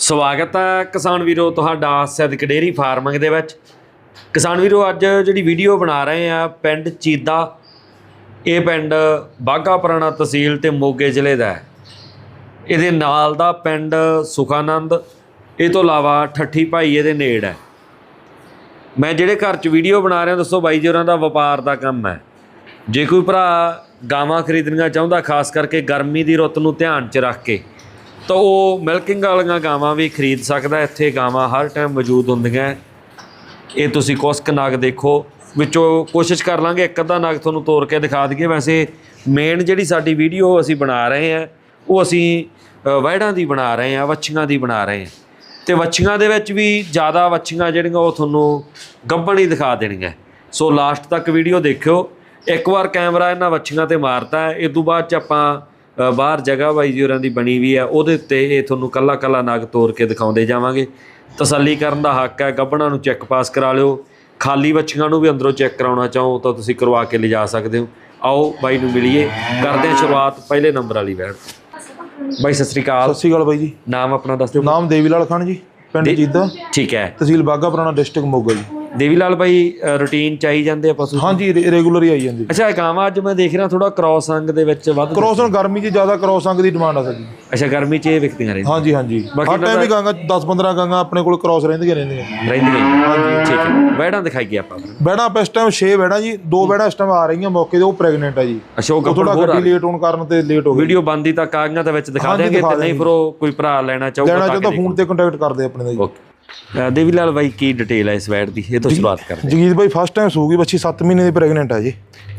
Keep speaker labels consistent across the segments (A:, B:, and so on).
A: ਸਵਾਗਤ ਹੈ ਕਿਸਾਨ ਵੀਰੋ, ਤੁਹਾਡਾ ਸਿੱਧਕ ਡੇਰੀ ਫਾਰਮਿੰਗ ਦੇ ਵਿੱਚ। ਕਿਸਾਨ ਵੀਰੋ, ਅੱਜ ਜਿਹੜੀ ਵੀਡੀਓ ਬਣਾ ਰਹੇ ਆ ਪਿੰਡ ਚੀਦਾ। ਇਹ ਪਿੰਡ ਬਾਗਾ ਪੁਰਾਣਾ ਤਹਿਸੀਲ ਤੇ ਮੋਗੇ ਜ਼ਿਲ੍ਹੇ ਦਾ ਹੈ। ਇਹਦੇ ਨਾਲ ਦਾ ਪਿੰਡ ਸੁਖਾਨੰਦ, ਇਹ ਤੋਂ ਇਲਾਵਾ ਠੱਠੀ ਭਾਈ ਇਹਦੇ ਨੇੜ ਹੈ। ਮੈਂ ਜਿਹੜੇ ਘਰ 'ਚ ਵੀਡੀਓ ਬਣਾ ਰਿਹਾ, ਦੱਸੋ ਬਾਈ ਜੀ, ਉਹਨਾਂ ਦਾ ਵਪਾਰ ਦਾ ਕੰਮ ਹੈ। ਜੇ ਕੋਈ ਭਰਾ ਗਾਵਾਂ ਖਰੀਦਣੀਆਂ ਚਾਹੁੰਦਾ, ਖਾਸ ਕਰਕੇ ਗਰਮੀ ਦੀ ਰੁੱਤ ਨੂੰ ਧਿਆਨ 'ਚ ਰੱਖ ਕੇ ਤਾਂ ਉਹ ਮਿਲਕਿੰਗ ਵਾਲੀਆਂ ਗਾਵਾਂ ਵੀ ਖਰੀਦ ਸਕਦਾ ਇੱਥੇ ਗਾਵਾਂ ਹਰ ਟਾਈਮ ਮੌਜੂਦ ਹੁੰਦੀਆਂ। ਇਹ ਤੁਸੀਂ ਕੁਸਕ ਨਗ ਦੇਖੋ ਵਿੱਚੋਂ ਕੋਸ਼ਿਸ਼ ਕਰ ਲਾਂਗੇ ਇੱਕ ਅੱਧਾ ਨਗ ਤੁਹਾਨੂੰ ਤੋੜ ਕੇ ਦਿਖਾ ਦਈਏ। ਵੈਸੇ ਮੇਨ ਜਿਹੜੀ ਸਾਡੀ ਵੀਡੀਓ ਅਸੀਂ ਬਣਾ ਰਹੇ ਹਾਂ ਉਹ ਅਸੀਂ ਅ, ਵਹਿੜਾਂ ਦੀ ਬਣਾ ਰਹੇ ਹਾਂ ਵੱਛੀਆਂ ਦੀ ਬਣਾ ਰਹੇ ਹਾਂ। ਤੇ ਵੱਛੀਆਂ ਦੇ ਵਿੱਚ ਵੀ ਜ਼ਿਆਦਾ ਵੱਛੀਆਂ ਜਿਹੜੀਆਂ ਉਹ ਤੁਹਾਨੂੰ ਗੱਭਣ ਹੀ ਦਿਖਾ ਦੇਣਗੀਆਂ। ਸੋ ਲਾਸਟ ਤੱਕ ਵੀਡੀਓ ਦੇਖਿਓ। ਇੱਕ ਵਾਰ ਕੈਮਰਾ ਇਹਨਾਂ ਵੱਛੀਆਂ ਤੇ ਮਾਰਤਾ ਹੈ ਇਸ ਤੋਂ ਬਾਅਦ ਚ ਆਪਾਂ ਬਾਹਰ ਜਗ੍ਹਾ ਬਾਈ ਜੀ ਹੋਰਾਂ ਦੀ ਬਣੀ ਵੀ ਹੈ ਉਹਦੇ ਉੱਤੇ ਇਹ ਤੁਹਾਨੂੰ ਕੱਲਾ ਕੱਲਾ ਨਗ ਤੋੜ ਕੇ ਦਿਖਾਉਂਦੇ ਜਾਵਾਂਗੇ। ਤਸੱਲੀ ਕਰਨ ਦਾ ਹੱਕ ਹੈ ਗੱਭਣਾਂ ਨੂੰ ਚੈੱਕ ਪਾਸ ਕਰਾ ਲਿਓ। ਖਾਲੀ ਬੱਚੀਆਂ ਨੂੰ ਵੀ ਅੰਦਰੋਂ ਚੈੱਕ ਕਰਾਉਣਾ ਚਾਹੋ ਤਾਂ ਤੁਸੀਂ ਕਰਵਾ ਕੇ ਲਿਜਾ ਸਕਦੇ ਹੋ। ਆਓ ਬਾਈ ਨੂੰ ਮਿਲੀਏ ਕਰਦੇ ਹਾਂ ਸ਼ੁਰੂਆਤ ਪਹਿਲੇ ਨੰਬਰ ਵਾਲੀ ਵੈੜ ਬਾਈ ਸਤਿ ਸ੍ਰੀ ਅਕਾਲ।
B: ਸਤਿ ਸ਼੍ਰੀ ਅਕਾਲ ਬਾਈ ਜੀ।
A: ਨਾਮ ਆਪਣਾ ਦੱਸ ਦਿਓ।
B: ਨਾਮ ਦੇਵੀ ਲਾਲ ਖਾਨ ਜੀ ਪਿੰਡ ਜੀਦਾ।
A: ਠੀਕ ਹੈ।
B: ਤਹਿਸੀਲ ਬਾਗਾ ਪੁਰਾਣਾ ਡਿਸਟ੍ਰਿਕਟ ਮੋਗਾ ਜੀ।
A: ਦੇਵੀ ਲਾਲ ਬਾਈ ਰੂਟੀਨ ਚਾਹੀ ਜਾਂਦੇ ਆ ਪਸ਼ੂ
B: ਹਾਂਜੀ ਰੈਗੂਲਰ ਹੀ ਆਈ ਜਾਂਦੀ।
A: ਅੱਛਾ ਗਾਵਾਂ ਅੱਜ ਮੈਂ ਦੇਖ ਰਿਹਾ ਥੋੜਾ ਕ੍ਰਾਸ ਅੰਗ ਦੇ ਵਿੱਚ ਵੱਧ
B: ਕ੍ਰੋਸ ਹੁਣ ਗਰਮੀ 'ਚ ਜ਼ਿਆਦਾ ਕ੍ਰੋਸ ਅੰਗ ਦੀ ਡਿਮਾਂਡ ਆ ਜੀ
A: ਅੱਛਾ ਗਰਮੀ 'ਚ ਇਹ ਵਿਕਦੀਆਂ ਰਹਿੰਦੀਆਂ।
B: ਹਾਂਜੀ ਹਾਂਜੀ।
A: ਬਾਕੀ
B: ਹਰ ਟਾਈਮ ਹੀ ਗਾਂਗਾ 10 15 ਗਾਂਗਾ ਆਪਣੇ ਕੋਲ ਕ੍ਰੋਸ ਰਹਿੰਦੀਆਂ ਰਹਿੰਦੀਆਂ।
A: ਰਹਿੰਦੀਆਂ ਠੀਕ ਹੈ। ਵੈੜਾਂ ਦਿਖਾਈਏ ਆਪਾਂ?
B: ਬੈੜਾ ਆਪਾਂ ਇਸ ਟਾਈਮ 6 ਬੈੜਾ ਜੀ ਦੋ ਬੈੜਾ ਇਸ ਟਾਈਮ ਆ ਰਹੀਆਂ ਮੌਕੇ ਤੇ ਉਹ ਪ੍ਰੈਗਨੈਂਟ ਆ ਜੀ।
A: ਅੱਛਾ ਉਹ
B: ਥੋੜਾ ਗੱਡੀ ਲੇਟ ਹੋਣ ਕਾਰਨ ਤੇ ਲੇਟ ਹੋ ਗਈ।
A: ਵੀਡੀਓ ਬੰਦੀ ਤੱਕ ਆਗੀਆਂ ਤਾਂ ਵਿੱਚ ਦਿਖਾ
B: ਹਾਂਜੀ, ਦਿਖਾ
A: ਤੇ ਨਹੀਂ ਫਿਰ ਉਹ ਕੋਈ ਭਰਾ ਲੈਣਾ ਚਾਹੂਗਾ ਤਾਂ
B: ਫੋਨ ਤੇ ਕੰਟੈਕਟ ਕਰਦੇ ਆਪਣੇ ਦਾ ਜੀ।
A: ਓਕੇ ਦੇਵੀ ਲਾਲ ਬਾਈ ਕੀ ਡਿਟੇਲ ਹੈ ਇਸ ਵੈੜ ਦੀ? ਇਹ ਤੋਂ ਸ਼ੁਰੂਆਤ ਕਰਦੇ
B: ਜਗੀਤ ਬਾਈ ਫਸਟ ਟਾਈਮ ਸੂਗੀ ਬੱਚੀ 7 ਮਹੀਨੇ ਦੀ ਪ੍ਰੈਗਨੈਂਟ ਆ ਜੀ।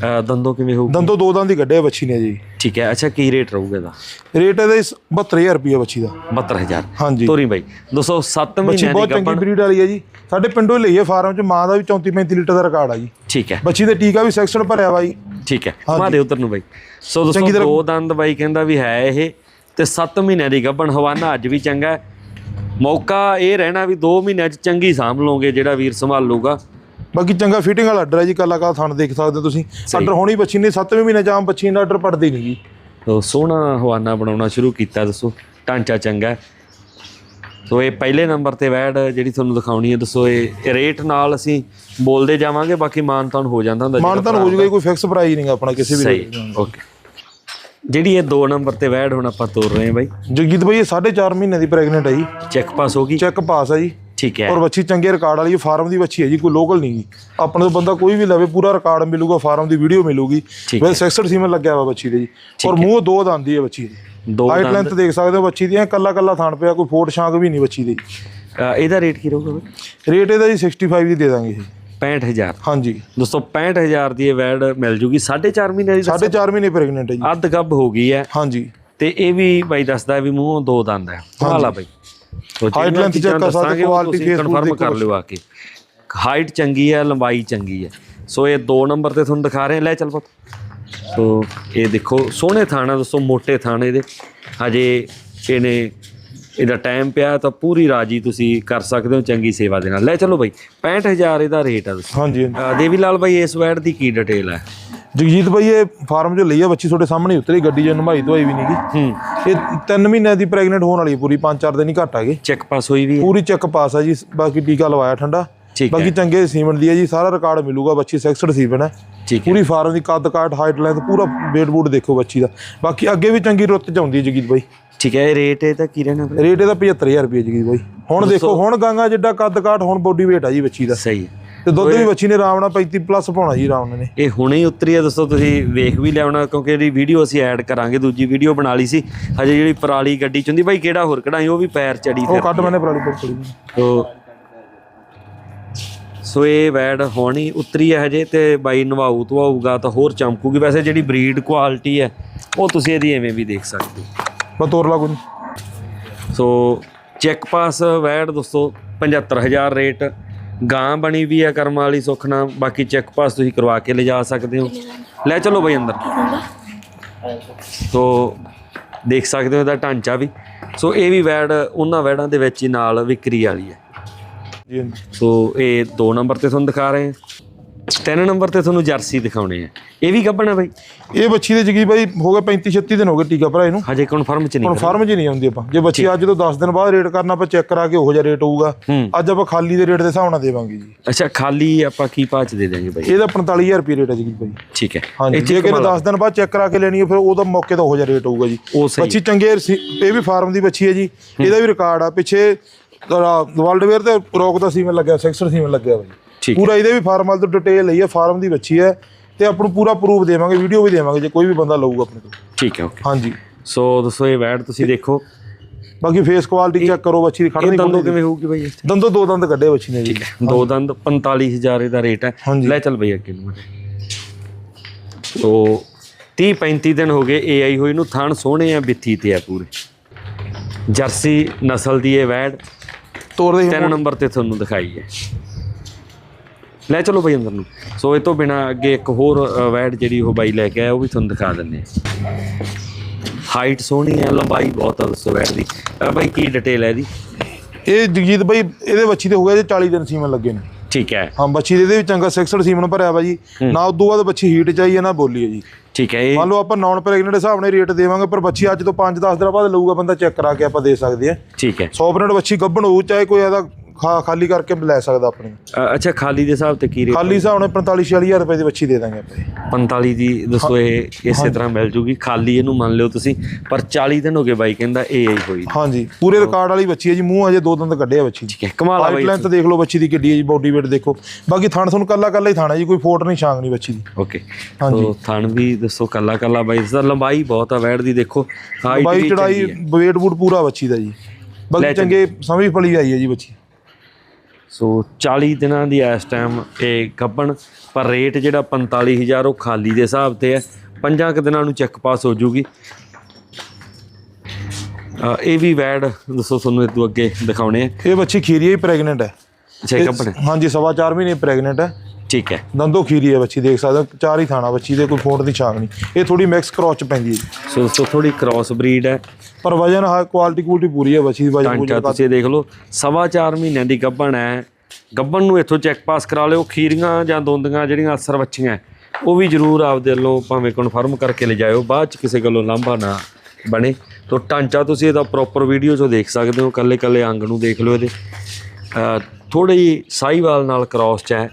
A: ਹਾਂ। ਅ, ਦੰਦੋਂ ਕਿਵੇਂ ਹੋਊ
B: ਦੰਦੋਂ ਦੋ ਦੰਦ ਦੀ ਕੱਢਿਆ ਬੱਚੀ ਨੇ ਜੀ।
A: ਠੀਕ ਹੈ ਅੱਛਾ ਕੀ ਰੇਟ ਰਹੂਗਾ ਇਹਦਾ?
B: ਰੇਟ ਇਹਦਾ 72000 ਰੁਪਏ ਬੱਚੀ ਦਾ।
A: 72000
B: ਹਾਂਜੀ।
A: ਤੋਰੀ ਬਾਈ ਦੋਸਤੋ 7
B: ਬੱਚੀ
A: ਮਹੀਨਿਆਂ
B: ਬਹੁਤ
A: ਦੀ
B: ਚੰਗੀ
A: ਗੱਭਣ
B: ਬਰੀਡ ਵਾਲੀ ਹੈ ਜੀ। ਸਾਡੇ ਪਿੰਡੋਂ ਹੀ ਲਈ ਹੈ ਫਾਰਮ 'ਚ ਮਾਂ ਦਾ ਵੀ 34 35 ਲੀਟਰ ਦਾ ਰਿਕਾਰਡ ਆ ਜੀ।
A: ਠੀਕ ਹੈ।
B: ਬੱਚੀ ਦੇ ਟੀਕਾ ਵੀ ਸੈਕਸ਼ਨ ਭਰਿਆ ਵਾ ਜੀ।
A: ਠੀਕ ਹੈ। ਘੁਮਾ ਦੇ ਉਧਰ ਨੂੰ ਬਾਈ। ਸੋ ਦੋਸਤੋ ਦੋ ਦੰਦ ਬਾਈ ਕਹਿੰਦਾ ਵੀ ਹੈ ਇਹ ਤੇ 7 ਮਹੀਨਿਆਂ ਦੀ ਗੱਭਣ ਹਵਾਨਾ ਅੱਜ ਵੀ ਚੰਗਾ ਹੈ। ਮੌਕਾ ਇਹ ਰਹਿਣਾ ਵੀ 2 ਮਹੀਨਿਆਂ 'ਚ ਚੰਗੀ ਸਾਂਭ ਲਓਗੇ ਜਿਹੜਾ ਵੀਰ ਸੰਭਾਲ ਲੂਗਾ
B: ਬਾਕੀ ਚੰਗਾ ਫਿਟਿੰਗ ਵਾਲਾ ਆਰਡਰ ਹੈ ਜੀ ਕੱਲਾ ਕੱਲਾ ਥਣ ਦੇਖ ਸਕਦੇ ਹੋ ਤੁਸੀਂ। ਆਰਡਰ ਹੋਣੀ ਬੱਚੀ ਨੇ 7ਵੇਂ ਮਹੀਨੇ ਆਮ ਬੱਚੀ ਦਾ ਆਰਡਰ ਪੜਦੀ ਨਹੀਂ ਜੀ।
A: ਤੋ ਸੋਹਣਾ ਹਵਾਨਾ ਬਣਾਉਣਾ ਸ਼ੁਰੂ ਕੀਤਾ ਦੱਸੋ ਢਾਂਚਾ ਚੰਗਾ। ਸੋ ਇਹ ਪਹਿਲੇ ਨੰਬਰ ਤੇ ਵੈਡ ਜਿਹੜੀ ਤੁਹਾਨੂੰ ਦਿਖਾਉਣੀ ਹੈ ਦੱਸੋ ਇਹ ਰੇਟ ਨਾਲ ਅਸੀਂ ਬੋਲਦੇ ਜਾਵਾਂਗੇ ਬਾਕੀ ਮਾਨਤਾਨ ਹੋ ਜਾਂਦਾ ਹੁੰਦਾ
B: ਮਾਨ ਤਾਂ ਹੋ ਜੂਗਾ ਕੋਈ ਫਿਕਸ ਪ੍ਰਾਈਸ ਨਹੀਂਗਾ ਆਪਣਾ ਕਿਸੇ ਵੀ
A: ਸਹੀ ਓਕੇ ਜਿਹੜੀ ਇਹ 2 ਨੰਬਰ ਤੇ ਵੈਡ ਹੁਣ ਆਪਾਂ ਤੋਰ ਰਹੇ ਹਾਂ ਬਾਈ।
B: ਜਗਜੀਤ ਭਾਈ ਇਹ 4.5 ਮਹੀਨੇ ਦੀ ਪ੍ਰੈਗਨੈਂਟ ਹੈ ਜੀ।
A: ਚੈੱਕ ਪਾਸ ਹੋ ਗਈ।
B: ਚੈੱਕ ਪਾਸ ਹੈ ਜੀ।
A: ਠੀਕ ਹੈ।
B: ਔਰ ਬੱਚੀ ਚੰਗੇ ਰਿਕਾਰਡ ਵਾਲੀ ਫਾਰਮ ਦੀ ਬੱਚੀ ਹੈ ਜੀ ਕੋਈ ਲੋਕਲ ਨਹੀਂ ਆਪਣੇ ਤੋਂ ਬੰਦਾ ਕੋਈ ਵੀ ਲਵੇ ਪੂਰਾ ਰਿਕਾਰਡ ਮਿਲੂਗਾ ਫਾਰਮ ਦੀ ਵੀਡੀਓ ਮਿਲੂਗੀ। ਵੈਸੇ 66 ਸੀਮਨ ਲੱਗਿਆ ਵਾ ਬੱਚੀ ਦੇ ਜੀ। ਔਰ ਮੂੰਹ ਦੋ ਦੰਦ ਹੈ ਬੱਚੀ ਦੀ।
A: ਦੋ
B: ਹਾਈਟ ਲੈਂਥ ਦੇਖ ਸਕਦੇ ਹੋ ਬੱਚੀ ਦੀ। ਐਂ ਕੱਲਾ ਕੱਲਾ ਥਾਣ ਪਿਆ ਕੋਈ ਫੋਟ ਸ਼ਾਂਕ ਵੀ ਨਹੀਂ ਬੱਚੀ ਦੀ।
A: ਇਹਦਾ ਰੇਟ ਕੀ ਰਹੂਗਾ ਬਾਈ?
B: ਰੇਟ ਇਹਦਾ ਜੀ 65 ਦੀ ਦੇ ਦਾਂਗੇ ਜੀ।
A: 65000
B: ਹਾਂਜੀ।
A: ਦੋਸਤੋ 65000 ਦੀ ਇਹ ਵੈਡ ਮਿਲ ਜੂਗੀ 4.5 ਮਹੀਨੇ ਦੀ
B: ਸਾਢੇ ਚਾਰ ਮਹੀਨੇ ਪ੍ਰੈਗਨੈਂਟ ਹੈ ਜੀ।
A: ਅੱਧ ਗੱਭ ਹੋ ਗਈ ਹੈ।
B: ਹਾਂਜੀ।
A: ਤੇ ਇਹ ਵੀ ਬਾਈ ਦੱਸਦਾ ਵੀ ਮੂੰਹੋਂ ਦੋ ਦੰਦ ਹੈ। ਹਾਲਾ ਬਾਈ।
B: Height length check ਕਰ ਸਕਦੇ, quality face
A: ਕਨਫਰਮ
B: ਦੇਖੋ
A: ਕਰ ਲਿਓ ਆ ਕੇ। ਹਾਈਟ ਚੰਗੀ ਹੈ ਲੰਬਾਈ ਚੰਗੀ ਹੈ। ਸੋ ਇਹ ਦੋ ਨੰਬਰ ਤੇ ਤੁਹਾਨੂੰ ਦਿਖਾ ਰਹੇ ਹਾਂ। ਲੈ ਚੱਲ ਪੁੱਤ। ਸੋ ਇਹ ਦੇਖੋ ਸੋਹਣੇ ਥਾਣਾ ਦੋਸਤੋ ਮੋٹے ਥਾਣੇ ਦੇ ਹਜੇ ਇਹਨੇ ਇਹਦਾ ਟਾਈਮ ਪਿਆ ਤਾਂ ਪੂਰੀ ਰਾਜੀ ਤੁਸੀਂ ਕਰ ਸਕਦੇ ਹੋ ਚੰਗੀ ਸੇਵਾ ਦੇ ਨਾਲ। ਲੈ ਚਲੋ ਬਾਈ 65000 ਇਹਦਾ ਰੇਟ ਹੈ ਦੋਸਤੋ
B: ਹਾਂਜੀ
A: ਅ, ਦੇਵੀ ਲਾਲ ਬਾਈ ਇਸ ਵੈਡ ਦੀ ਕੀ ਡਿਟੇਲ ਹੈ?
B: ਜਗਜੀਤ ਭਾਈ ਇਹ ਫਾਰਮ 'ਚੋਂ ਲਈ ਆ ਬੱਚੀ ਤੁਹਾਡੇ ਸਾਹਮਣੇ ਉਤਰੀ ਗੱਡੀ 'ਚ ਨਮਾਈ ਧੋਈ ਵੀ ਨਹੀਂਗੀ
A: ਹੂੰ।
B: ਇਹ 3 ਮਹੀਨਿਆਂ ਦੀ ਪ੍ਰੈਗਨੈਂਟ ਹੋਣ ਵਾਲੀ ਹੈ ਪੂਰੀ 5-4 ਦਿਨ ਹੀ ਘੱਟ ਹੈਗੇ
A: ਚੈੱਕ ਪਾਸ ਹੋਈ ਵੀ ਹੈ।
B: ਪੂਰੀ ਚੈੱਕ ਪਾਸ ਆ ਜੀ ਬਾਕੀ ਟੀਕਾ ਲਵਾਇਆ ਠੰਡਾ।
A: ਠੀਕ ਹੈ।
B: ਬਾਕੀ ਚੰਗੇ ਸੀਮੈਂਟ ਦੀ ਹੈ ਜੀ ਸਾਰਾ ਰਿਕਾਰਡ ਮਿਲੂਗਾ ਬੱਚੀ ਸੈਕਸਡ ਸੀਮੈਂਟ ਹੈ।
A: ਠੀਕ ਹੈ।
B: ਪੂਰੀ ਫਾਰਮ ਦੀ ਕੱਦ ਕਾਟ ਹਾਈਟ ਲੈਂਥ ਪੂਰਾ ਵੇਟ ਬੂਟ ਦੇਖੋ ਬੱਚੀ ਦਾ। ਬਾਕੀ ਅੱਗੇ ਵੀ ਚੰਗੀ ਰੁੱਤ ਚ ਆਉਂਦੀ ਹੈ ਜਗੀਤ ਬਾਈ।
A: ਠੀਕ ਹੈ ਇਹ ਰੇਟ ਇਹਦਾ ਕੀ ਰਹਿਣਾ ਫਿਰ?
B: ਰੇਟ ਇਹਦਾ 75000 ਰੁਪਏ ਜਗੀਤ ਬਾਈ। ਹੁਣ ਦੇਖੋ ਹੁਣ ਗਾਂਗਾ ਜਿੱਡਾ ਕੱਦ ਕਾਟ ਹੁਣ ਬੋਡੀ weight ਆ ਜੀ ਬੱਚੀ ਦਾ।
A: ਸਹੀ।
B: ਤੇ ਦੁੱਧ ਵੀ ਬੱਚੀ ਨੇ ਆਰਾਮ ਨਾਲ 35 ਪਲੱਸ ਪਾਉਣਾ ਜੀ ਆਰਾਮ ਨੇ
A: ਇਹ ਹੁਣੇ ਹੀ ਉਤਰੀ ਹੈ ਦੋਸਤੋ ਤੁਸੀਂ ਵੇਖ ਵੀ ਲਿਆਉਣਾ ਕਿਉਂਕਿ ਇਹਦੀ ਵੀਡੀਓ ਅਸੀਂ ਐਡ ਕਰਾਂਗੇ ਦੂਜੀ ਵੀਡੀਓ ਬਣਾ ਲਈ ਸੀ। ਹਜੇ ਜਿਹੜੀ ਪਰਾਲੀ ਗੱਡੀ ਚ ਹੁੰਦੀ ਬਾਈ ਕਿਹੜਾ ਹੋਰ ਕਢਾਈ ਉਹ ਵੀ ਪੈਰ ਚੜੀ
B: ਉਹ
A: ਫਿਰ
B: ਕੱਟ ਮੈਨੇ ਪਰਾਲੀ ਪਰ ਪੜੀ
A: ਸੋ ਸੋ ਇਹ ਵੈਡ ਹੋਣੀ ਉਤਰੀ ਹੈ ਹਜੇ ਤੇ ਬਾਈ ਨਵਾਊ ਧਵਾਊਗਾ ਤਾਂ ਹੋਰ ਚਮਕੂਗੀ। ਵੈਸੇ ਜਿਹੜੀ ਬਰੀਡ ਕੁਆਲਿਟੀ ਹੈ ਉਹ ਤੁਸੀਂ ਇਹਦੀ ਐਵੇਂ ਵੀ ਦੇਖ ਸਕਦੇ ਹੋ।
B: ਮੈਂ ਤੋਰ ਲਾ ਕੋਈ।
A: ਸੋ ਚੈੱਕ ਪਾਸ ਵੈਡ ਦੋਸਤੋ 75000 ਰੇਟ ਗਾਂ ਬਣੀ ਵੀ ਹੈ ਕਰਮ ਵਾਲੀ ਸੁੱਖ ਨਾਲ ਬਾਕੀ ਚੈੱਕ ਪਾਸ ਤੁਸੀਂ ਕਰਵਾ ਕੇ ਲਿਜਾ ਸਕਦੇ ਹੋ। ਲੈ ਚਲੋ ਬਈ ਅੰਦਰ। ਸੋ ਦੇਖ ਸਕਦੇ ਹੋ ਇਹਦਾ ਢਾਂਚਾ ਵੀ। ਸੋ ਇਹ ਵੀ ਵੈਡ ਉਹਨਾਂ ਵੈਡਾਂ ਦੇ ਵਿੱਚ ਹੀ ਨਾਲ ਵਿਕਰੀ ਵਾਲੀ ਹੈ।
B: ਜੀ ਹਾਂਜੀ।
A: ਸੋ ਇਹ 2 ਨੰਬਰ ਤੇ ਤੁਹਾਨੂੰ ਦਿਖਾ ਰਹੇ ਹਾਂ। ਤਿੰਨ ਨੰਬਰ ਤੇ ਤੁਹਾਨੂੰ ਜਰਸੀ ਦਿਖਾਉਣੇ ਆ ਇਹ ਵੀ ਗੱਬਣ ਆ ਬਾਈ?
B: ਇਹ ਬੱਚੀ ਦੇ ਜਗੀ ਬਾਈ ਹੋ ਗਿਆ 35 36 ਦਿਨ ਹੋ ਗਏ ਟੀਕਾ ਭਰਾ ਇਹਨੂੰ
A: ਹਜੇ ਕਨਫਰਮ ਚ ਨਹੀਂ
B: ਹੁਣ ਫਾਰਮ 'ਚ ਨਹੀਂ ਆਉਂਦੀ ਆਪਾਂ। ਜੇ ਬੱਚੀ ਅੱਜ ਤੋਂ 10 ਦਿਨ ਬਾਅਦ ਰੇਟ ਕਰਨਾ ਆਪਾਂ ਚੈੱਕ ਕਰਾ ਕੇ ਉਹੋ ਜਿਹਾ ਰੇਟ ਹੋਊਗਾ। ਅੱਜ ਆਪਾਂ ਖਾਲੀ ਦੇ ਰੇਟ ਦੇ ਹਿਸਾਬ ਨਾਲ ਦੇਵਾਂਗੇ ਜੀ।
A: ਅੱਛਾ ਖਾਲੀ ਆਪਾਂ ਕੀ ਭਾਅ ਚ ਦੇ ਦਿਆਂਗੇ ਬਾਈ?
B: ਇਹਦਾ 45000 ਰੁਪਏ ਰੇਟ ਹੈ ਜੀ ਬਾਈ।
A: ਠੀਕ ਹੈ।
B: ਹਾਂਜੀ ਜੇ ਕਿਨੇ
A: ਕਮਾਲ ਆ।
B: 10 ਦਿਨ ਬਾਅਦ ਚੈੱਕ ਕਰਾ ਕੇ ਲੈਣੀ ਹੈ ਫਿਰ ਉਹਦਾ ਮੌਕੇ ਦਾ ਉਹੋ ਜਿਹਾ ਰੇਟ ਹੋਊਗਾ ਜੀ। ਬੱਚੀ ਚੰਗੇ ਇਹ ਵੀ ਫਾਰਮ ਦੀ ਬੱਚੀ ਹੈ ਜੀ। ਇਹਦਾ ਵੀ ਰਿਕਾਰਡ ਆ। ਪਿੱਛੇ ਵਰਲਡ ਵੇਅਰ ਤੇ ਰੋਕ ਦਾ ਸੀਮਨ ਲੱਗਿਆ ਸੈਕਸਰ ਸੀਮਨ ਲੱਗਿਆ ਬਾਈ। ਪੂਰਾ ਇਹਦੇ ਵੀ ਫਾਰਮ ਤੋਂ ਡਿਟੇਲ ਲਈ ਹੈ ਫਾਰਮ ਦੀ ਬੱਚੀ ਹੈ ਤੇ ਆਪਾਂ ਨੂੰ ਪੂਰਾ ਪ੍ਰੂਫ ਦੇਵਾਂਗੇ ਵੀਡੀਓ ਵੀ ਦੇਵਾਂਗੇ ਜੇ ਕੋਈ ਵੀ ਬੰਦਾ ਲਊਗਾ ਆਪਣੇ ਤੋਂ।
A: ਠੀਕ ਹੈ ਓਕੇ
B: ਹਾਂਜੀ।
A: ਸੋ ਦੋਸਤੋ ਇਹ ਵੈਡ ਤੁਸੀਂ ਦੇਖੋ।
B: ਬਾਕੀ ਫੇਸ ਕੁਆਲਿਟੀ ਚੈੱਕ ਕਰੋ ਬੱਚੀ ਦੀ ਖੜਨੀ
A: ਦੰਦੋਂ ਕਿਵੇਂ ਹੋਊਗੀ ਬਾਈ 'ਚ?
B: ਦੰਦੋਂ ਦੋ ਦੰਦ ਕੱਢੇ ਬੱਚੀ ਨੇ ਜੀ।
A: ਠੀਕ ਹੈ ਦੋ ਦੰਦ 45000 ਦਾ ਰੇਟ ਹੈ। ਲੈ ਚੱਲ ਬਈ ਅੱਗੇ ਨੂੰ ਸੋ 30 35 ਦਿਨ ਹੋ ਗਏ ਏਆਈ ਹੋਈ ਨੂੰ ਥਣ ਸੋਹਣੇ ਆ ਬਿੱਥੀ ਤੇ ਆ ਪੂਰੇ। ਜਰਸੀ ਨਸਲ ਦੀ ਇਹ ਵੈਡ
B: ਤੋਰ ਦੇ
A: ਤਿੰਨ ਨੰਬਰ ਤੇ ਤੁਹਾਨੂੰ ਦਿਖਾਈ ਹੈ। ਲੈ ਚਲੋ ਬਈ ਅੰਦਰ ਨੂੰ। ਸੋ ਇਹ ਤੋਂ ਬਿਨਾ ਅੱਗੇ ਇੱਕ ਹੋਰ ਵੈਡ ਜਿਹੜੀ ਉਹ ਬਾਈ ਲੈ ਕੇ ਆਇਆ ਉਹ ਵੀ ਤੁਹਾਨੂੰ ਦਿਖਾ ਦਿੰਨੇ ਆ ਹਾਈਟ ਸੋਹਣੀ ਹੈ ਲੰਬਾਈ ਬਹੁਤ ਆ ਦੱਸੋ ਵੈਡ ਦੀ। ਬਾਈ ਕੀ ਡਿਟੇਲ ਹੈ ਇਹਦੀ?
B: ਇਹ ਜਗਜੀਤ ਬਾਈ ਇਹਦੇ ਬੱਚੀ ਤੇ ਹੋ ਗਿਆ ਜੇ 40 ਦਿਨ ਸੀਮਨ ਲੱਗੇ ਨੇ।
A: ਠੀਕ ਹੈ।
B: ਹਾਂ ਬੱਚੀ ਦੇ ਇਹਦੇ ਵਿੱਚ ਚੰਗਾ 66 ਸੀਮਨ ਭਰਿਆ ਵਾ ਜੀ। ਨਾ ਉਦੋਂ ਬਾਅਦ ਬੱਚੀ ਹੀਟ ਚ ਆਈ ਹੈ ਨਾ ਬੋਲੀ ਹੈ ਜੀ।
A: ਠੀਕ ਹੈ ਇਹ
B: ਮੰਨ ਲਓ ਆਪਾਂ ਨਾਨ ਪ੍ਰੈਗਨੈਂਟ ਹਿਸਾਬ ਨਾਲ ਰੇਟ ਦੇਵਾਂਗੇ ਪਰ ਬੱਚੀ ਅੱਜ ਤੋਂ 5-10 ਦਿਨ ਬਾਅਦ ਲਊਗਾ ਬੰਦਾ ਚੈੱਕ ਕਰਾ ਕੇ ਆਪਾਂ ਦੇ ਸਕਦੇ ਆ
A: ਠੀਕ ਹੈ।
B: 100% ਬੱਚੀ ਗੱਭਣ ਹੋਊ ਚਾਹੇ ਕੋਈ ਇਹਦਾ ਖਾ- ਖਾਲੀ ਕਰਕੇ ਲੈ ਸਕਦਾ ਆਪਣੇ।
A: ਅ, ਅੱਛਾ ਖਾਲੀ ਦੇ ਹਿਸਾਬ ਤੇ ਕੀ ਰੇਟ
B: ਖਾਲੀ ਹਿਸਾਬ ਨਾਲ 45-46000 ਰੁਪਏ ਦੀ ਬੱਚੀ ਦੇ ਦਾਂਗੇ ਆਪਾਂ। ਇਹ।
A: 45 ਦੀ ਦੱਸੋ ਇਹ ਇਸੇ ਤਰ੍ਹਾਂ ਮਿਲ ਜੂਗੀ। ਖਾਲੀ ਇਹਨੂੰ ਮੰਨ ਲਿਓ ਤੁਸੀਂ ਪਰ 40 ਦਿਨ ਹੋ ਗਏ ਬਾਈ ਕਹਿੰਦਾ ਇਹ ਹੀ ਹੋਈ।
B: ਹਾਂਜੀ ਪੂਰੇ ਰਿਕਾਰਡ ਵਾਲੀ ਬੱਚੀ ਹੈ ਜੀ ਮੂੰਹ ਅਜੇ ਦੋ ਦੰਦ ਕੱਢੇ ਆ ਬੱਚੀ
A: ਠੀਕ ਹੈ ਕਮਾਲ ਆ ਬਾਈ
B: ਲੈਂਥ ਦੇਖ ਲਓ ਬੱਚੀ ਦੀ ਕਿੱਡੀ ਹੈ ਜੀ ਬਾਡੀ weight ਦੇਖੋ। ਬਾਕੀ ਥਣ ਤੁਹਾਨੂੰ ਕੱਲਾ ਕੱਲਾ ਹੀ ਥਾਣਾ ਜੀ ਕੋਈ ਫੋਟ ਨਹੀਂ ਛਾਂਗ ਨਹੀਂ ਬੱਚੀ ਦੀ
A: ਓਕੇ
B: ਹਾਂਜੀ।
A: ਸੋ ਥਣ ਵੀ ਦੱਸੋ ਕੱਲਾ ਕੱਲਾ ਬਾਈ ਇਸ ਦਾ ਲੰਬਾਈ ਬਹੁਤ ਆ ਵੈੜ ਦੀ ਦੇਖੋ। ਹਾਈਟ
B: ਬਾਈ
A: ਵੀ
B: ਚੜਾਈ weight ਬੂਟ ਪੂਰਾ ਬੱਚੀ ਦਾ ਜੀ। ਬਾਕੀ। ਚੰਗੇ। ਸਮਝ ਫਲੀ ਆਈ ਹੈ ਜੀ ਬੱਚੀ
A: ਸੋ 40 ਦਿਨਾਂ ਦੀ ਇਸ ਟਾਈਮ ਇਹ ਗੱਬਣ ਪਰ ਰੇਟ ਜਿਹੜਾ 45000 ਉਹ ਖਾਲੀ ਦੇ ਹਿਸਾਬ ਤੇ ਹੈ। ਪੰਜਾਂ ਕੁ ਦਿਨਾਂ ਨੂੰ ਚੈੱਕ ਪਾਸ ਹੋ ਜੂਗੀ ਇਹ ਵੀ ਵੈੜ ਦੱਸੋ ਤੁਹਾਨੂੰ ਇਹ ਤੋਂ ਅੱਗੇ ਦਿਖਾਉਣੇ ਆ।
B: ਇਹ ਬੱਚੀ ਖੀਰੀ ਹੀ ਪ੍ਰੈਗਨੈਂਟ ਹੈ।
A: ਅੱਛਾ ਗੱਬਣ।
B: ਹਾਂਜੀ ਸਵਾ ਚਾਰ ਮਹੀਨੇ ਪ੍ਰੈਗਨੈਂਟ ਹੈ।
A: ਠੀਕ ਹੈ।
B: ਦੰਦੋ ਖੀਰੀ ਹੈ ਬੱਚੀ ਦੇਖ ਸਕਦੇ ਹੋ ਚਾਰ ਹੀ ਥਾਣਾ ਬੱਚੀ ਦੇ ਕੋਈ ਫੋਟ ਦੀ ਛਾਂਗ ਨਹੀਂ। ਇਹ ਥੋੜੀ ਮਿਕਸ ਕ੍ਰੋਸ ਚ ਪੈਂਦੀ ਹੈ ਜੀ।
A: ਸੋ ਸੋ ਥੋੜੀ ਕ੍ਰਾਸ ਬਰੀਡ ਹੈ।
B: ਪਰ ਵਜਨ ਹਾ ਕੁਆਲਿਟੀ ਕੁਆਲਿਟੀ ਪੂਰੀ ਹੈ ਬੱਚੀ ਦੀ ਵਜਨ
A: ਟਾਂਚਾ
B: ਪੂਰੀ
A: ਤੁਸੀਂ ਦੇਖ ਲਓ ਸਵਾ ਚਾਰ ਮਹੀਨਿਆਂ ਦੀ ਗੱਭਣ ਹੈ। ਗੱਭਣ ਨੂੰ ਇੱਥੋਂ ਚੈੱਕ ਪਾਸ ਕਰਾ ਲਿਓ ਖੀਰੀਆਂ ਜਾਂ ਦੋਂਦੀਆਂ ਜਿਹੜੀਆਂ ਅਸਰ ਬੱਚੀਆਂ ਹੈ, ਉਹ ਵੀ ਜ਼ਰੂਰ ਆਪਦੇ ਵੱਲੋਂ ਭਾਵੇਂ ਕਨਫਰਮ ਕਰਕੇ ਲਿਜਾਇਓ ਬਾਅਦ ਚ ਕਿਸੇ ਗੱਲੋਂ ਲਾਂਭਾ ਨਾ ਬਣੇ। ਤੋਂ ਟਾਂਚਾ ਤੁਸੀਂ ਇਹਦਾ ਪ੍ਰੋਪਰ ਵੀਡੀਓ 'ਚੋਂ ਦੇਖ ਸਕਦੇ ਹੋ ਕੱਲੇ ਕੱਲੇ ਅੰਗ ਨੂੰ ਦੇਖ ਲਓ ਇਹਦੇ। ਥੋੜੀ ਸਾਈਵਾਲ ਨਾਲ ਕ੍ਰਾਸ ਚ ਹੈ।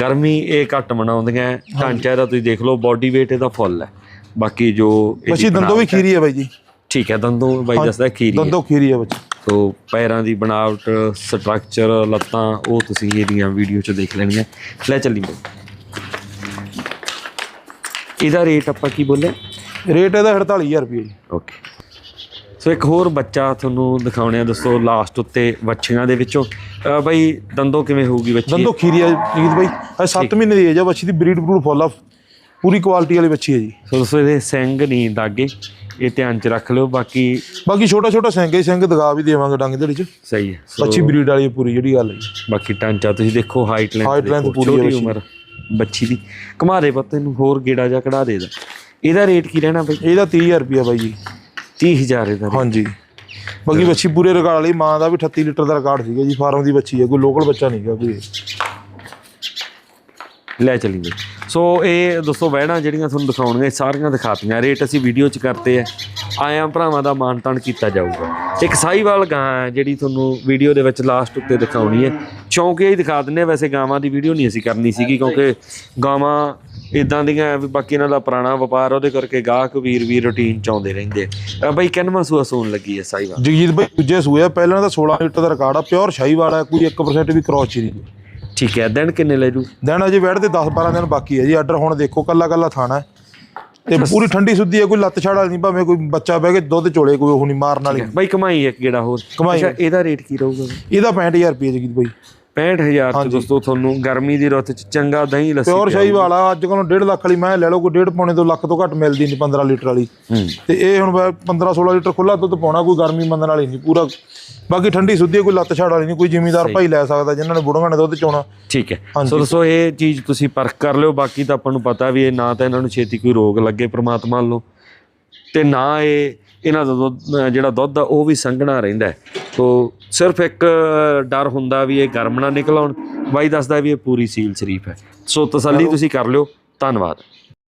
A: ਗਰਮੀ ਇਹ ਘੱਟ ਮਨਾਉਂਦੀਆਂ। ਢਾਂਚਾ ਇਹਦਾ ਤੁਸੀਂ ਦੇਖ ਲਓ ਬਾਡੀ weight ਇਹਦਾ ਫੁੱਲ ਹੈ। ਬਾਕੀ ਜੋ
B: ਬੱਚੀ ਦੰਦੋ ਵੀ ਖੀਰੀ ਹੈ ਬਾਈ ਜੀ।
A: ਠੀਕ ਹੈ ਦੰਦੋਂ ਬਾਈ ਦੱਸਦਾ ਖੀਰੀ ਹੈ।
B: ਦੰਦੋ ਖੀਰੀ ਹੈ ਬੱਚੀ।
A: ਸੋ ਪੈਰਾਂ ਦੀ ਬਣਾਵਟ ਸਟਰਕਚਰ ਲੱਤਾਂ ਉਹ ਤੁਸੀਂ ਇਹਦੀਆਂ ਵੀਡੀਓ 'ਚ ਦੇਖ ਲੈਣੀਆਂ। ਲੈ ਚੱਲੀ ਬਈ ਇਹਦਾ ਰੇਟ ਆਪਾਂ ਕੀ ਬੋਲੇ?
B: ਰੇਟ ਇਹਦਾ 48000 ਰੁਪਏ ਜੀ।
A: ਓਕੇ ਸੋ ਇੱਕ ਹੋਰ ਬੱਚਾ ਤੁਹਾਨੂੰ ਦਿਖਾਉਣੇ ਆ ਦੋਸਤੋ ਲਾਸਟ ਉੱਤੇ ਵੱਛੀਆਂ ਦੇ ਵਿੱਚੋਂ। ਅਹ ਬਈ ਦੰਦੋ ਕਿਵੇਂ ਹੋਊਗੀ ਬੱਚੀ
B: ਦੰਦੋ ਖੀਰੀ ਹੈ ਜੀਤ ਬਾਈ। ਇਹ 7 ਮਹੀਨੇ ਦੀ ਏਜ ਹੈ ਬੱਚੀ ਦੀ ਬਰੀਡ ਬਰੂਡ ਫੁੱਲ ਆ। ਪੂਰੀ ਕੁਆਲਿਟੀ ਵਾਲੀ ਬੱਚੀ ਹੈ ਜੀ।
A: ਸੋ ਦੋਸਤੋ ਇਹਦੇ ਸਿੰਘ ਨਹੀਂ ਦਾਗੇ ਇਹ ਧਿਆਨ 'ਚ ਰੱਖ ਲਿਓ। ਬਾਕੀ
B: ਬਾਕੀ ਛੋਟਾ ਛੋਟਾ ਸਿੰਘ ਹੀ ਸਿੰਘ ਦਗਾ ਵੀ ਦੇਵਾਂਗੇ ਡੰਗ ਦੇ ਵਿੱਚ।
A: ਸਹੀ ਹੈ। ਸੋ
B: ਬੱਚੀ ਬਰੀਡ ਵਾਲੀ ਹੈ ਪੂਰੀ ਜਿਹੜੀ ਗੱਲ ਹੈ ਜੀ।
A: ਬਾਕੀ ਟਾਂਚਾ ਤੁਸੀਂ ਦੇਖੋ ਹਾਈਟ ਲੈਂਥ
B: Height length ਪੂਰੀ ਹੈ
A: ਛੋਟੀ
B: ਬੱਚੀ
A: ਉਮਰ ਬੱਚੀ ਦੀ। ਘੁਮਾ ਦੇ ਪੱਤੇ ਨੂੰ ਹੋਰ ਗੇੜਾ ਜਾ ਕਢਾ ਦੇ ਦਾ ਇਹਦਾ ਰੇਟ ਕੀ ਰਹਿਣਾ ਬਈ?
B: ਇਹਦਾ 30000 ਰੁਪਏ ਬਾਈ ਜੀ।
A: 30000 ਇਹਦਾ rate।
B: ਹਾਂਜੀ। ਬਾਕੀ ਬੱਚੀ ਪੂਰੇ ਰਿਕਾਰਡ ਵਾਲੀ ਮਾਂ ਦਾ ਵੀ 38 ਲੀਟਰ ਦਾ ਰਿਕਾਰਡ ਸੀਗਾ ਜੀ ਫਾਰਮ ਦੀ ਬੱਚੀ ਹੈ ਕੋਈ ਲੋਕਲ ਬੱਚਾ ਨਹੀਂ ਹੈਗਾ ਕੋਈ।
A: ਲੈ ਚਲੀਏ ਸੋ ਇਹ ਦੋਸਤੋ ਵਹਿਣਾ ਜਿਹੜੀਆਂ ਤੁਹਾਨੂੰ ਦਿਖਾਉਣਗੇ ਸਾਰੀਆਂ ਦਿਖਾਤੀਆਂ। ਰੇਟ ਅਸੀਂ ਵੀਡੀਓ 'ਚ ਕਰਤੇ ਆ। ਆਇਆਂ ਭਰਾਵਾਂ ਦਾ ਮਾਣ ਤਾਣ ਕੀਤਾ ਜਾਊਗਾ। ਇੱਕ ਸਾਈਵਾਲ ਗਾਂ ਹੈ ਜਿਹੜੀ ਤੁਹਾਨੂੰ ਵੀਡੀਓ ਦੇ ਵਿੱਚ ਲਾਸਟ ਉੱਤੇ ਦਿਖਾਉਣੀ ਹੈ। ਚੌਂਕੇ ਹੀ ਦਿਖਾ ਦਿੰਨੇ ਆ, ਵੈਸੇ ਗਾਵਾਂ ਦੀ ਵੀਡੀਓ ਨਹੀਂ ਅਸੀਂ ਕਰਨੀ ਸੀਗੀ ਕਿਉਂਕਿ ਗਾਵਾਂ ਇਦਾਂ ਦੀਆਂ ਵੀ ਬਾਕੀ ਇਹਨਾਂ ਦਾ ਪੁਰਾਣਾ ਵਪਾਰ ਉਹਦੇ ਕਰਕੇ ਗਾਹਕ ਵੀਰ ਵੀ ਰੁਟੀਨ ਚ ਆਉਂਦੇ ਰਹਿੰਦੇ ਆ। ਬਈ ਕਿੰਨਵਾਂ ਸੂਆ ਸੂਣ ਲੱਗੀ ਹੈ ਸਾਈਵਾਲ?
B: ਜਗਜੀਤ ਬਾਈ ਦੂਜੇ ਸੂਏ ਆ, ਪਹਿਲਾਂ ਤਾਂ 16 ਲੀਟਰ ਦਾ ਰਿਕਾਰਡ ਆ ਪਿਓਰ ਸ਼ਾਹੀ ਵਾਲਾ ਕੋਈ 1% ਵੀ ਕ੍ਰੋਸ ਚੀਰੀ ਨਹੀਂ।
A: ਠੀਕ ਹੈ ਦਿਨ ਕਿੰਨੇ ਲੈ ਜੂ?
B: ਦਿਨ ਅਜੇ ਵੈੜ ਦੇ 10 12 ਦਿਨ ਬਾਕੀ ਹੈ ਜੀ ਆਰਡਰ ਹੁਣ ਦੇਖੋ ਕੱਲਾ ਕੱਲਾ ਥਾਣਾ ਹੈ। ਤੇ ਪੂਰੀ ਠੰਡੀ ਸੁੱਧੀ ਹੈ ਕੋਈ ਲੱਤ ਛਾੜ ਵਾਲੀ ਨਹੀਂ ਭਾਵੇਂ ਕੋਈ ਬੱਚਾ ਬਹਿ ਕੇ ਦੁੱਧ ਚੋਲੇ ਕੋਈ ਉਹ ਨਹੀਂ ਮਾਰਨ ਵਾਲੀ।
A: ਬਈ ਕਮਾਈ ਇੱਕ ਗੇੜਾ ਹੋਰ। ਅੱਛਾ ਇਹਦਾ ਰੇਟ ਕੀ ਰਹੂਗਾ?
B: ਇਹਦਾ 65000 ਰੁਪਏ ਜਗਜੀਤ ਬਾਈ।
A: 65000 ਚ ਦੋਸਤੋ ਤੁਹਾਨੂੰ ਗਰਮੀ ਦੀ ਰੁੱਤ ਚ ਚੰਗਾ ਦਹੀਂ ਲੱਸੀ
B: ਪਿਓਰ ਸ਼ਾਹੀ ਵਾਲਾ ਅੱਜ ਕੱਲ੍ਹ 1.5 ਲੱਖ ਵਾਲੀ ਮੈਂ ਲੈ ਲਓ ਕੋਈ 1.5 ਪੌਣੇ 2 ਲੱਖ ਤੋਂ ਘੱਟ ਮਿਲਦੀ ਨਹੀਂ 15 ਲੀਟਰ ਵਾਲੀ। ਤੇ ਇਹ ਹੁਣ 15 16 ਲੀਟਰ ਖੁੱਲਾ ਦੁੱਧ ਪਾਉਣਾ ਕੋਈ ਗਰਮੀ ਮੰਨਣ ਵਾਲੀ ਨਹੀਂ ਪੂਰਾ ਬਾਕੀ ਠੰਡੀ ਸੁੱਧੀ ਕੋਈ ਲੱਤ ਛਾੜ ਵਾਲੀ ਨਹੀਂ ਕੋਈ ਜ਼ਿਮੀਦਾਰ ਭਾਈ ਲੈ ਸਕਦਾ ਜਿਨ੍ਹਾਂ ਨੇ ਬੁੜੀਆਂ ਨੇ ਦੁੱਧ ਚੋਣਾ।
A: ਠੀਕ ਹੈ। ਸੋ ਦੋਸਤੋ ਇਹ ਚੀਜ਼ ਤੁਸੀਂ ਪਰਖ ਕਰ ਲਿਓ ਬਾਕੀ ਤਾਂ ਆਪਾਂ ਨੂੰ ਪਤਾ ਵੀ ਇਹ ਨਾ ਤਾਂ ਇਹਨਾਂ ਨੂੰ ਛੇਤੀ ਕੋਈ ਰੋਗ ਲੱਗੇ ਪ੍ਰਮਾਤਮਾ ਵੱਲੋਂ ਤੇ ਨਾ ਇਹ ਇਹਨਾਂ ਦਾ ਦੁੱਧ ਜਿਹੜਾ ਦੁੱਧ ਆ ਉਹ ਵੀ ਸੰਘਣਾ ਰਹਿੰਦਾ ਹੈ। ਸੋ ਸਿਰਫ ਇੱਕ ਡਰ ਹੁੰਦਾ ਵੀ ਇਹ ਗਰਮ ਨਾ ਨਿਕਲ ਆਉਣ। ਬਾਈ ਦੱਸਦਾ ਵੀ ਇਹ ਪੂਰੀ ਸੀਲ ਸ਼ਰੀਫ ਹੈ। ਸੋ ਤਸੱਲੀ ਤੁਸੀਂ ਕਰ ਲਿਓ। ਧੰਨਵਾਦ।